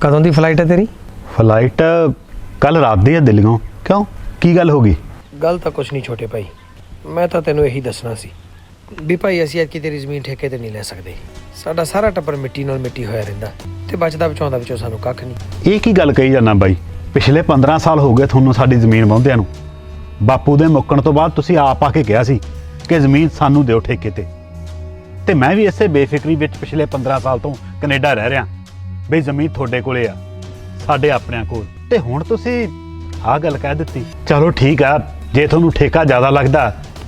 ਕਦੋਂ ਦੀ ਫਲਾਈਟ ਹੈ ਤੇਰੀ? ਫਲਾਈਟ ਕੱਲ ਰਾਤ ਦੀ ਹੈ ਦਿੱਲੀੋਂ ਕਿਉਂ? ਕੀ ਗੱਲ ਹੋ ਗਈ? ਗੱਲ ਤਾਂ ਕੁਛ ਨਹੀਂ ਛੋਟੇ ਭਾਈ। ਮੈਂ ਤਾਂ ਤੈਨੂੰ ਇਹੀ ਦੱਸਣਾ ਸੀ ਵੀ ਭਾਈ ਅਸੀਂ ਅੱਜ ਤੇਰੀ ਜ਼ਮੀਨ ਠੇਕੇ ਤੇ ਨਹੀਂ ਲੈ ਸਕਦੇ। ਸਾਡਾ ਸਾਰਾ ਟੱਬਰ ਮਿੱਟੀ ਨਾਲ ਮਿੱਟੀ ਹੋਇਆ ਰਹਿੰਦਾ ਤੇ ਬਚਦਾ ਬਚਾਉਂਦਾ ਵਿੱਚੋਂ ਸਾਨੂੰ ਕੱਖ ਨਹੀਂ। ਇਹ ਕੀ ਗੱਲ ਕਹੀ ਜਾਂਦਾ ਬਾਈ? ਪਿਛਲੇ 15 ਸਾਲ ਹੋ ਗਏ ਤੁਹਾਨੂੰ ਸਾਡੀ ਜ਼ਮੀਨ ਵਾਹੁੰਦਿਆਂ ਨੂੰ। ਬਾਪੂ ਦੇ ਮੁੱਕਣ ਤੋਂ ਬਾਅਦ ਤੁਸੀਂ ਆਪ ਆ ਕੇ ਕਿਹਾ ਸੀ ਕਿ ਜ਼ਮੀਨ ਸਾਨੂੰ ਦਿਓ ਠੇਕੇ ਤੇ। ਤੇ ਮੈਂ ਵੀ ਇਸੇ ਬੇਫਿਕਰੀ ਵਿੱਚ ਪਿਛਲੇ 15 ਸਾਲ ਤੋਂ ਕੈਨੇਡਾ ਰਹਿ ਰਿਹਾ। ਬਈ ਜ਼ਮੀਨ ਤੁਹਾਡੇ ਕੋਲੇ ਆ ਸਾਡੇ ਆਪਣਿਆਂ ਕੋਲ। ਤੇ ਹੁਣ ਤੁਸੀਂ ਆਹ ਗੱਲ ਕਹਿ ਦਿੱਤੀ। ਚਲੋ ਠੀਕ ਆ ਜੇ ਤੁਹਾਨੂੰ ਠੇਕਾ ਜ਼ਿਆਦਾ ਲੱਗਦਾ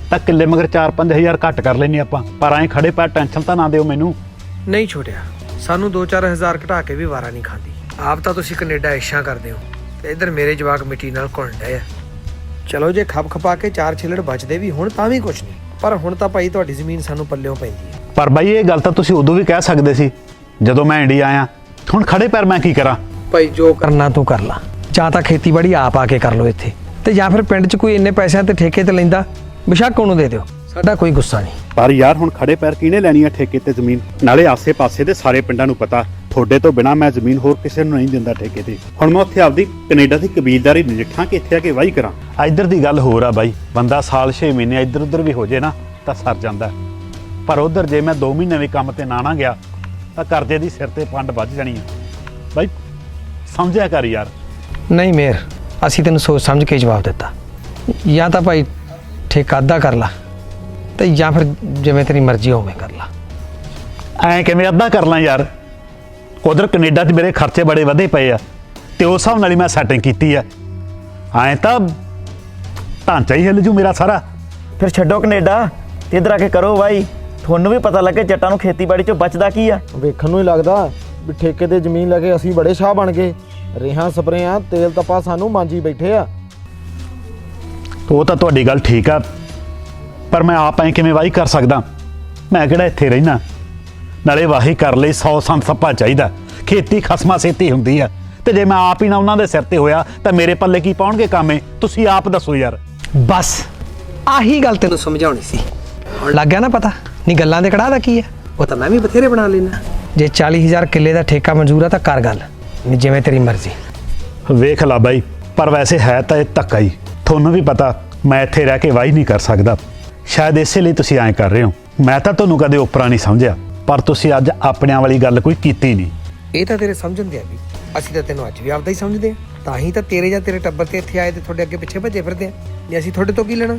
ਤਾਂ ਕਿੱਲੇ ਮਗਰ 4-5000 ਘੱਟ ਕਰ ਲੈਣੀ ਆਪਾਂ। ਪਰ ਐਂ ਖੜੇ ਪੈ ਟੈਨਸ਼ਨ ਤਾਂ ਨਾ ਦਿਓ ਮੈਨੂੰ। ਨਹੀਂ ਛੋਟਿਆ ਸਾਨੂੰ 2-4000 ਘਟਾ ਕੇ ਵੀ ਵਾਰਾ ਨਹੀਂ ਖਾਂਦੀ। ਆਪ ਤਾਂ ਤੁਸੀਂ ਕੈਨੇਡਾ ਇਸ਼ਾਂ ਕਰਦੇ ਹੋ ਤੇ ਇਧਰ ਮੇਰੇ ਜਵਾਕ ਮਿੱਟੀ ਨਾਲ ਡਏ ਆ। ਚਲੋ ਜੇ ਖਪ ਖਪਾ ਕੇ ਚਾਰ ਛਿਲੜ ਬਚਦੇ ਵੀ ਹੁਣ ਤਾਂ ਵੀ ਕੁਛ ਨਹੀਂ ਪਰ ਹੁਣ ਤਾਂ ਭਾਈ ਤੁਹਾਡੀ ਜ਼ਮੀਨ ਸਾਨੂੰ ਪੱਲਿਓਂ ਪੈਂਦੀ ਹੈ। ਪਰ ਬਾਈ ਇਹ ਗੱਲ ਤਾਂ ਤੁਸੀਂ ਉਦੋਂ ਵੀ ਕਹਿ ਸਕਦੇ ਸੀ ਜਦੋਂ ਮੈਂ ਇੰਡੀਆ ਆਇਆ। ਹੁਣ ਖੜੇ ਪੈਰ ਮੈਂ ਕੀ ਕਰਾਂ? ਭਾਈ ਜੋ ਕਰਨਾ ਤੂੰ ਕਰ ਲਾ। ਜਾਂ ਤਾਂ ਖੇਤੀਬਾੜੀ ਆਪ ਆ ਕੇ ਕਰ ਲਓ ਇੱਥੇ। ਤੇ ਜਾਂ ਫਿਰ ਪਿੰਡ 'ਚ ਕੋਈ ਇੰਨੇ ਪੈਸਿਆਂ ਤੇ ਠੇਕੇ ਤੇ ਲੈਂਦਾ ਬਿਸ਼ੱਕ ਉਹਨੂੰ ਦੇ ਦਿਓ। ਸਾਡਾ ਕੋਈ ਗੁੱਸਾ ਨਹੀਂ। ਪਰ ਯਾਰ ਹੁਣ ਖੜੇ ਪੈਰ ਕਿਹਨੇ ਲੈਣੀ ਆ ਠੇਕੇ ਤੇ ਜ਼ਮੀਨ? ਨਾਲੇ ਆਸੇ-ਪਾਸੇ ਦੇ ਸਾਰੇ ਪਿੰਡਾਂ ਨੂੰ ਪਤਾ ਤੁਹਾਡੇ ਤੋਂ ਬਿਨਾ ਮੈਂ ਜ਼ਮੀਨ ਹੋਰ ਕਿਸੇ ਨੂੰ ਨਹੀਂ ਦਿੰਦਾ ਠੇਕੇ ਤੇ। ਹੁਣ ਮੈਂ ਉੱਥੇ ਆਪਦੀ ਕੈਨੇਡਾ ਦੀ ਕਬੀਲਦਾਰੀ ਨਜਿੱਠਾਂ ਕਿ ਇੱਥੇ ਆ ਕੇ ਵਾਹੀ ਕਰਾਂ। ਇੱਧਰ ਦੀ ਗੱਲ ਹੋਰ ਆ ਬਾਈ। ਬੰਦਾ ਸਾਲ 6 ਮਹੀਨੇ ਇੱਧਰ ਉੱਧਰ ਵੀ ਹੋ ਜੇ ਨਾ ਤਾਂ ਸਰ ਜਾਂਦਾ। ਪਰ ਉੱਧਰ ਜੇ ਮੈਂ 2 ਮਹੀਨੇ ਵੀ ਕੰਮ ਤੇ ਨਾ ਨਾ ਗਿਆ ਤਾਂ ਕਰਜ਼ੇ ਦੀ ਸਿਰ ਤੇ ਪੰਡ ਵੱਜ ਜਾਣੀ ਆ। ਬਾਈ ਸਮਝਿਆ ਕਰ ਯਾਰ। ਨਹੀਂ ਮੇਰ ਅਸੀਂ ਤੈਨੂੰ ਸੋਚ ਸਮਝ ਕੇ ਜਵਾਬ ਦਿੱਤਾ। ਜਾਂ ਤਾਂ ਭਾਈ ਠੇਕਾ ਅੱਧਾ ਕਰ ਲਾ ਤੇ ਜਾਂ ਫਿਰ ਜਿਵੇਂ ਤੇਰੀ ਮਰਜ਼ੀ ਹੋਵੇ ਕਰ ਲਾ। ਐਂ ਕਿਵੇਂ ਅੱਧਾ ਕਰ ਲਾਂ ਯਾਰ? ਉਧਰ ਕੈਨੇਡਾ 'ਚ ਮੇਰੇ ਖਰਚੇ ਬੜੇ ਵਧੇ ਪਏ ਆ ਤੇ ਉਸ ਹਿਸਾਬ ਨਾਲ ਹੀ ਮੈਂ ਸੈਟਿੰਗ ਕੀਤੀ ਆ। ਐਂ ਤਾਂ ਢਾਂਚਾ ਹੀ ਹਿੱਲ ਜੂ ਮੇਰਾ ਸਾਰਾ। ਫਿਰ ਛੱਡੋ ਕੈਨੇਡਾ ਤੇ ਇੱਧਰ ਆ ਕੇ ਕਰੋ ਬਾਈ। ਤੁਹਾਨੂੰ ਵੀ ਪਤਾ ਲੱਗੇ ਜੱਟਾਂ ਨੂੰ ਖੇਤੀਬਾੜੀ ਚੋਂ ਬਚਦਾ ਕੀ ਆ? ਵੇਖਣ ਨੂੰ ਹੀ ਲੱਗਦਾ ਵੀ ਠੇਕੇ ਤੇ ਜ਼ਮੀਨ ਲੈ ਕੇ ਅਸੀਂ ਬੜੇ ਸ਼ਾਹ ਬਣ ਗਏ। ਰੇਹਾਂ ਸਪਰੇਆਂ ਤੇਲ ਤਪਾ ਸਾਨੂੰ ਮਾਂਜੀ ਬੈਠੇ ਆ। ਉਹ ਤਾਂ ਤੁਹਾਡੀ ਗੱਲ ਠੀਕ ਆ ਪਰ ਮੈਂ ਆਪ ਐਂ ਕਿਵੇਂ ਵਾਹੀ ਕਰ ਸਕਦਾ? ਮੈਂ ਕਿਹੜਾ ਇੱਥੇ ਰਹਿਣਾ? ਨਾਲੇ ਵਾਹੀ ਕਰ ਲਈ 100 ਸੰਤ ਸੱਪਾ ਚਾਹੀਦਾ। ਖੇਤੀ ਖਸਮਾ ਸੇਤੀ ਹੁੰਦੀ ਆ। ਤੇ ਜੇ ਮੈਂ ਆਪ ਹੀ ਨਾ ਉਹਨਾਂ ਦੇ ਸਿਰ ਤੇ ਹੋਇਆ ਤਾਂ ਮੇਰੇ ਪੱਲੇ ਕੀ ਪਾਉਣਗੇ ਕਾਮੇ? ਤੁਸੀਂ ਆਪ ਦੱਸੋ ਯਾਰ। ਬਸ ਆਹੀ ਗੱਲ ਤੈਨੂੰ ਸਮਝਾਉਣੀ ਸੀ। ਹੁਣ ਲੱਗ ਗਿਆ ਨਾ ਪਤਾ? ਨਹੀਂ ਗੱਲਾਂ ਦੇ ਕੜਾਹ ਦਾ ਕੀ ਹੈ? ਉਹ ਤਾਂ ਮੈਂ ਵੀ ਬਥੇਰੇ ਬਣਾ ਲੈਣਾ ਜੇ 40000 ਕਿੱਲੇ ਦਾ ਠੇਕਾ ਮਨਜ਼ੂਰ ਆ ਤਾਂ ਕਰ ਗੱਲ ਨਹੀਂ ਜਿਵੇਂ ਤੇਰੀ ਮਰਜ਼ੀ। ਵੇਖ ਲਾ ਬਾਈ ਪਰ ਵੈਸੇ ਹੈ ਤਾਂ ਇਹ ਧੱਕਾ ਹੀ। ਤੁਹਾਨੂੰ ਵੀ ਪਤਾ ਮੈਂ ਇੱਥੇ ਰਹਿ ਕੇ ਵਾਹੀ ਨਹੀਂ ਕਰ ਸਕਦਾ। ਸ਼ਾਇਦ ਇਸੇ ਲਈ ਤੁਸੀਂ ਐਂ ਕਰ ਰਹੇ ਹੋ। ਮੈਂ ਤਾਂ ਤੁਹਾਨੂੰ ਕਦੇ ਉਪਰਾ ਨਹੀਂ ਸਮਝਿਆ ਪਰ ਤੁਸੀਂ ਅੱਜ ਆਪਣਿਆਂ ਵਾਲੀ ਗੱਲ ਕੋਈ ਕੀਤੀ ਨਹੀਂ। ਇਹ ਤਾਂ ਤੇਰੇ ਸਮਝਣ ਦੇ ਆ ਵੀ। ਅਸੀਂ ਤਾਂ ਤੈਨੂੰ ਅੱਜ ਵੀ ਆਪਦਾ ਹੀ ਸਮਝਦੇ ਆ। ਤਾਂ ਹੀ ਤਾਂ ਤੇਰੇ ਜਾਂ ਤੇਰੇ ਟੱਬਰ ਤੇ ਇੱਥੇ ਆਏ ਤੇ ਤੁਹਾਡੇ ਅੱਗੇ ਪਿੱਛੇ ਭੱਜੇ ਫਿਰਦੇ ਆ। ਨਹੀਂ ਅਸੀਂ ਤੁਹਾਡੇ ਤੋਂ ਕੀ ਲੈਣਾ?